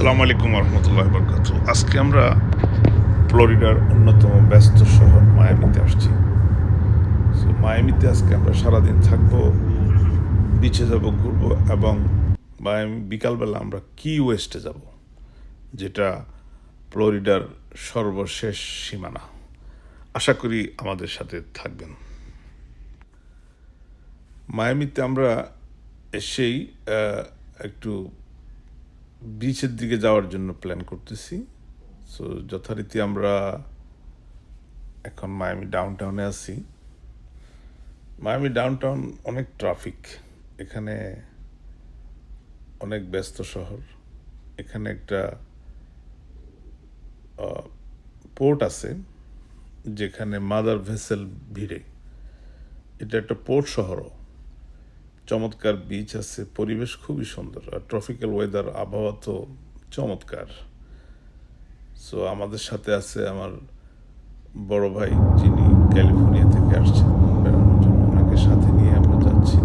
আসসালামু আলাইকুম রহমতুল্লাহ বরকাত আজকে আমরা ফ্লোরিডার অন্যতম ব্যস্ত শহর মায়ামিতে আসছি। সো মায়ামিতে আজকে আমরা সারাদিন থাকব বিচে যাব, ঘুরবো এবং মায়ামি, বিকালবেলা আমরা কি ওয়েস্টে যাব, যেটা ফ্লোরিডার সর্বশেষ সীমানা। আশা করি আমাদের সাথে থাকবেন। মায়ামিতে আমরা এসেই একটু বিচের দিকে যাওয়ার জন্য প্ল্যান করতেছি। সো যথারীতি আমরা এখন মায়ামি ডাউন টাউনে আছি। মায়ামি ডাউন টাউন অনেক ট্রাফিক এখানে অনেক ব্যস্ত শহর। এখানে একটা পোর্ট আছে, যেখানে মাদার ভেসেল ভিড়ে। এটা একটা পোর্ট শহরও। চমৎকার বিচ আছে পরিবেশ খুবই সুন্দর আর ট্রপিক্যাল ওয়েদার আবহাওয়া তো চমৎকার। সো আমাদের সাথে আছে আমার বড় ভাই যিনি ক্যালিফোর্নিয়া থেকে আসছেন বেড়ানোর জন্য ওনাকে সাথে নিয়ে আমরা যাচ্ছি।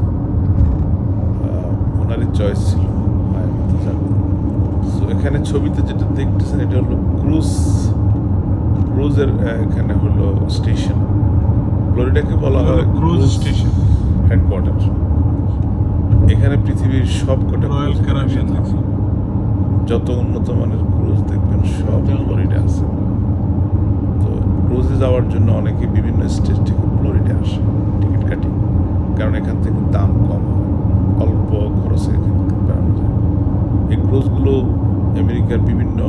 ওনারই চয়েস ছিল মায়ামিতে যাবে সো এখানে ছবিতে যেটা দেখতেছেন এটা হলো ক্রুজ ক্রুজের এখানে হলো স্টেশন ফ্লোরিডাকে বলা হয় ক্রুজ স্টেশন হেডকোয়ার্টার এখানে পৃথিবীর সবকটা রয়্যাল cruise ক্যারাবিয়ান যত উন্নত মানের ক্রুজ দেখবেন সব ফ্লোরিডা আছে। তো ক্রুজে যাওয়ার জন্য অনেকে বিভিন্ন স্টেট থেকে ফ্লোরিডা আসে টিকিট কাটি। কারণ এখান থেকে দাম কম অল্প খরচে এখান থেকে বেড়ানো যায়। এই ক্রুজগুলো আমেরিকার বিভিন্ন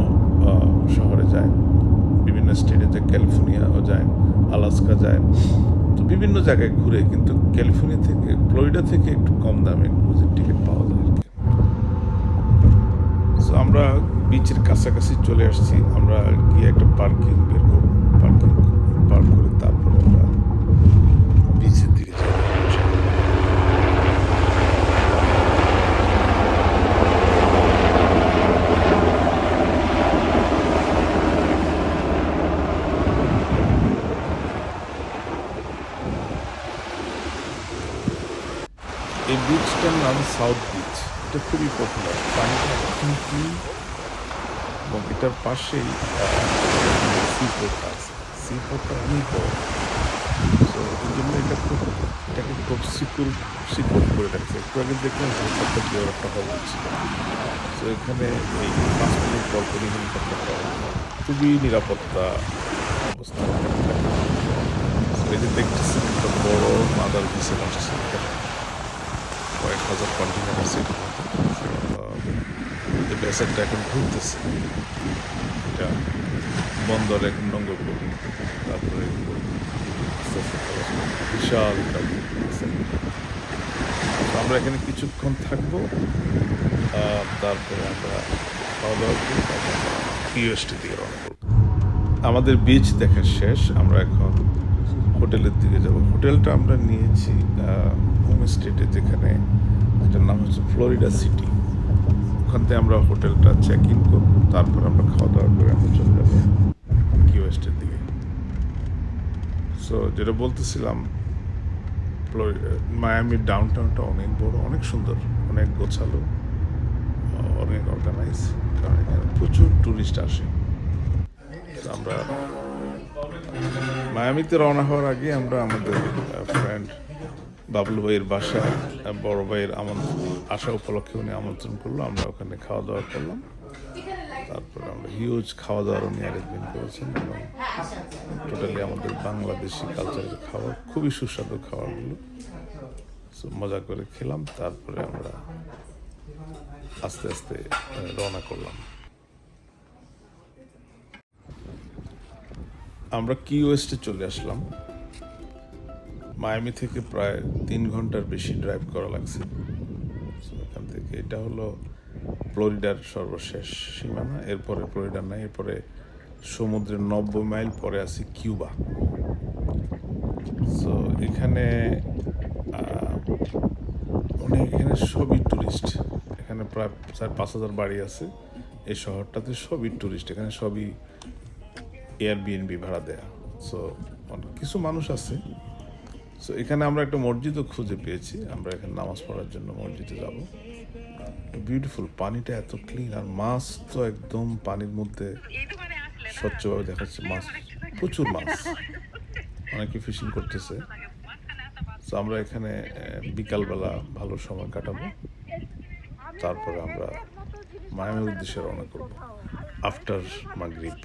শহরে যায় বিভিন্ন স্টেটে যায় ক্যালিফোর্নিয়াও যায় আলাস্কা যায়। তো বিভিন্ন জায়গায় ঘুরে, কিন্তু ক্যালিফোর্নিয়া থেকে, ফ্লোরিডা থেকে একটু কম দামে ক্রুজের টিকিট পাওয়া যায় আর কি। আমরা বিচের কাছাকাছি চলে আসছি। আমরা গিয়ে একটা পার্কিং বের করব পার্কিং পার্ক করে তারপরে আমরা বিচের দিকে যাব এই বিচটার নাম সাউথ বিচ এটা খুবই পপুলার পানিটা ক্লিন এবং এটার পাশেই সি আছে। সি অনেক বড়। তো জন্য এটা খুব, এটাকে খুব সিকিউর সিকিউর করে রাখছে একটু আগে দেখলাম হেলিকপ্টার একটা হচ্ছে তো এখানে এই খুবই নিরাপত্তা অবস্থা। এই যে দেখতেছেন, একটা বড় মাদার ভিসেল আসছে এখানে হাজার কন্টেনার আছে এই ভেসেলটা এখন ঘুরতেছে এটা বন্দর নোংর করি তারপরে। বিশাল আমরা এখানে কিছুক্ষণ থাকব তারপরে আমরা খাওয়া দাওয়া করি ইউএসটি দিকে রওনা করব। আমাদের বিচ দেখা শেষ, আমরা এখন হোটেলের দিকে যাব। হোটেলটা আমরা নিয়েছি হোম স্টেটে যেখানে এটার নাম হচ্ছে ফ্লোরিডা সিটি। ওখান থেকে আমরা হোটেলটা চেক ইন করব, তারপর আমরা খাওয়া দাওয়া করে আমরা চলে যাব কিউএস্টের দিকে। সো যেটা বলতেছিলাম মায়ামির ডাউন টাউনটা অনেক বড়, অনেক সুন্দর, অনেক গোছালো অনেক অর্গানাইজ কারণ এখানে প্রচুর টুরিস্ট আসে। আমরা মায়ামিতে রওনা হওয়ার আগে আমরা আমাদের ফ্রেন্ড বাবলু ভাইয়ের আহ, বড় ভাইয়ের আমন্ত্রণ আসা উপলক্ষে উনি আমন্ত্রণ করল আমরা ওখানে খাওয়া দাওয়া করলাম। তারপরে আমরা হিউজ খাওয়া দাওয়ার উনি অ্যারেঞ্জমেন্ট করেছেন এবং টোটালি আমাদের বাংলাদেশি কালচারের খাবার খুবই সুস্বাদু খাবারগুলো। মজা করে খেলাম তারপরে আমরা আস্তে আস্তে রওনা করলাম। আমরা কি ওয়েস্টে চলে আসলাম? মায়ামি থেকে প্রায় তিন ঘণ্টার বেশি ড্রাইভ করা লাগছে। এখান থেকে এটা হলো ফ্লোরিডার সর্বশেষ সীমানা। এরপরে ফ্লোরিডা নাই, এরপরে সমুদ্রের নব্বই মাইল পরে আছে কিউবা। সো এখানে অনেক, এখানে সবই টুরিস্ট এখানে প্রায় চার, পাঁচ হাজার বাড়ি আছে। এই শহরটাতে সবই টুরিস্ট এখানে সবই এয়ারবিএনবি ভাড়া দেয়া। সো কিছু মানুষ আছে। সো এখানে আমরা একটা মসজিদও খুঁজে পেয়েছি। আমরা এখানে নামাজ পড়ার জন্য মসজিদে যাব। বিউটিফুল পানিটা এত ক্লিন আর মাছ তো একদম পানির মধ্যে স্বচ্ছভাবে দেখাচ্ছে মাছ। প্রচুর মাছ। অনেকে ফিশিং করতেছে। তো আমরা এখানে বিকালবেলা ভালো সময় কাটাবো। তারপরে আমরা মায়ামের উদ্দেশ্যে রওনা করব। আফটার মাগরিব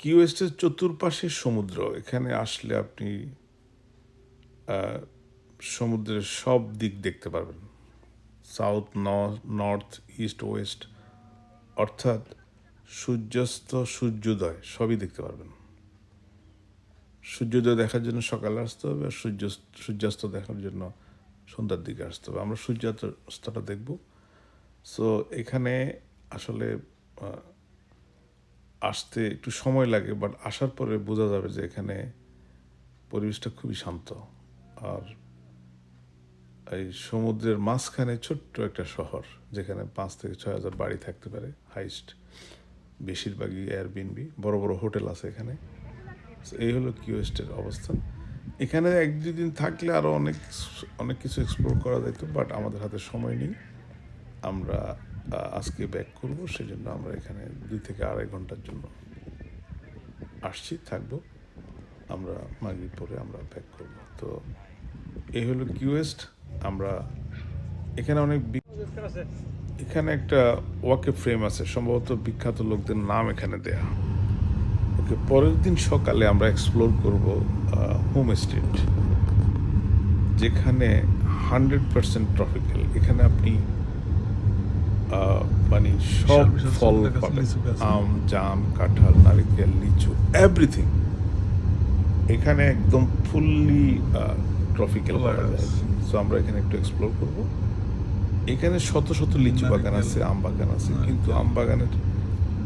কিউএস্টের চতুর্পাশে সমুদ্র, এখানে আসলে আপনি সমুদ্রের সব দিক দেখতে পারবেন। সাউথ নর্থ ইস্ট ওয়েস্ট অর্থাৎ সূর্যাস্ত, সূর্যোদয়, সবই দেখতে পারবেন। সূর্যোদয় দেখার জন্য সকালে আসতে হবে আর সূর্য সূর্যাস্ত দেখার জন্য সন্ধ্যার দিকে আসতে হবে। আমরা সূর্যাস্তটা দেখব। সো এখানে আসলে আসতে একটু সময় লাগে বাট আসার পরে বোঝা যাবে যে এখানে পরিবেশটা খুবই শান্ত। আর এই সমুদ্রের মাঝখানে ছোট্ট একটা শহর, যেখানে পাঁচ থেকে ছয় হাজার বাড়ি থাকতে পারে, হাইস্ট। বেশিরভাগই এয়ারবিনবি বড় বড় হোটেল আছে এখানে। এই হলো কিউএস্টের অবস্থান এখানে এক দুদিন থাকলে আরও অনেক অনেক কিছু এক্সপ্লোর করা যেত বাট আমাদের হাতে সময় নেই। আমরা আজকে ব্যাক করব, সেজন্য আমরা এখানে দুই থেকে আড়াই ঘণ্টার জন্য আসছি, থাকব। আমরা মাগরিব পরে আমরা ব্যাক করব। তো এই হলো কিউএস্ট আমরা এখানে অনেক এখানে একটা ওয়াকে ফ্রেম আছে, সম্ভবত বিখ্যাত লোকদের নাম এখানে দেয়া। ওকে, পরের দিন সকালে আমরা এক্সপ্লোর করব হোম স্ট্রিট যেখানে হান্ড্রেড পার্সেন্ট ট্রপিক্যাল এখানে আপনি সব ফল গাছ। আম জাম কাঁঠাল নারিকেল লিচু এভরিথিং এখানে একদম ফুললি পাওয়া যায়। সো আমরা এখানে একটু এক্সপ্লোর করব। এখানে শত শত লিচু বাগান আছে আম বাগান আছে কিন্তু আম বাগানের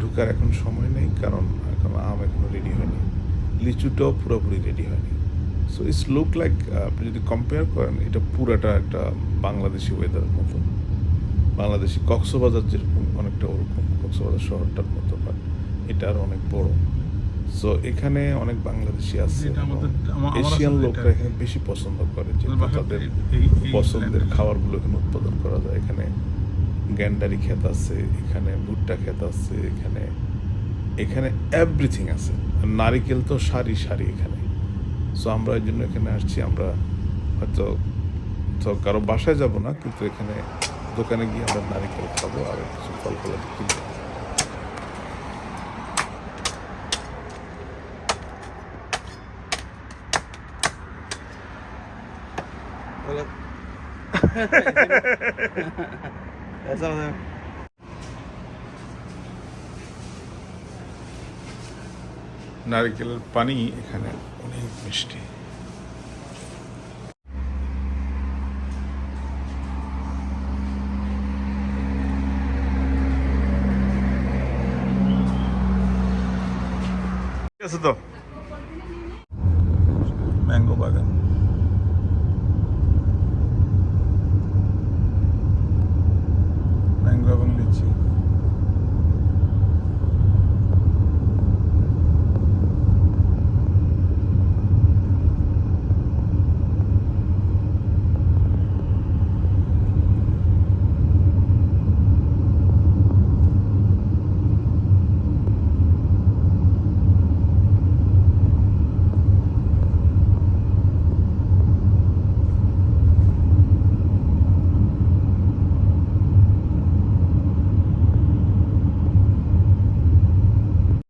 ঢুকার এখন সময় নেই কারণ এখন আম এখনও রেডি হয়নি। লিচুটাও পুরোপুরি রেডি হয়নি। সো ইটস লুক লাইক আপনি যদি কম্পেয়ার করেন এটা পুরাটা একটা বাংলাদেশি ওয়েদারের মতো বাংলাদেশি কক্সবাজার যেরকম অনেকটা ওরকম কক্সবাজার শহরটার মতো বাট এটা আর অনেক বড়। সো এখানে অনেক বাংলাদেশি আছে এশিয়ান লোকরা এখানে বেশি পছন্দ করে যে তাদের এই- এই পছন্দের খাবারগুলো এখানে উৎপাদন করা যায়। এখানে গ্যান্ডারি ক্ষেত আছে এখানে ভুট্টা ক্ষেত আছে এখানে এখানে এভরিথিং আছে। নারিকেল তো সারি সারি এখানে। সো আমরা এই জন্য এখানে আসছি। আমরা হয়তো তো কারও বাসায় যাব না কিন্তু এখানে দোকানে গিয়ে আমরা নারিকেল খাব আর কিছু ফল ফল কিনবো. নারিকেলের পানি এখানে অনেক মিষ্টি আছে তো? ম্যাঙ্গো বাগান। ম্যাঙ্গো এবং লিচি।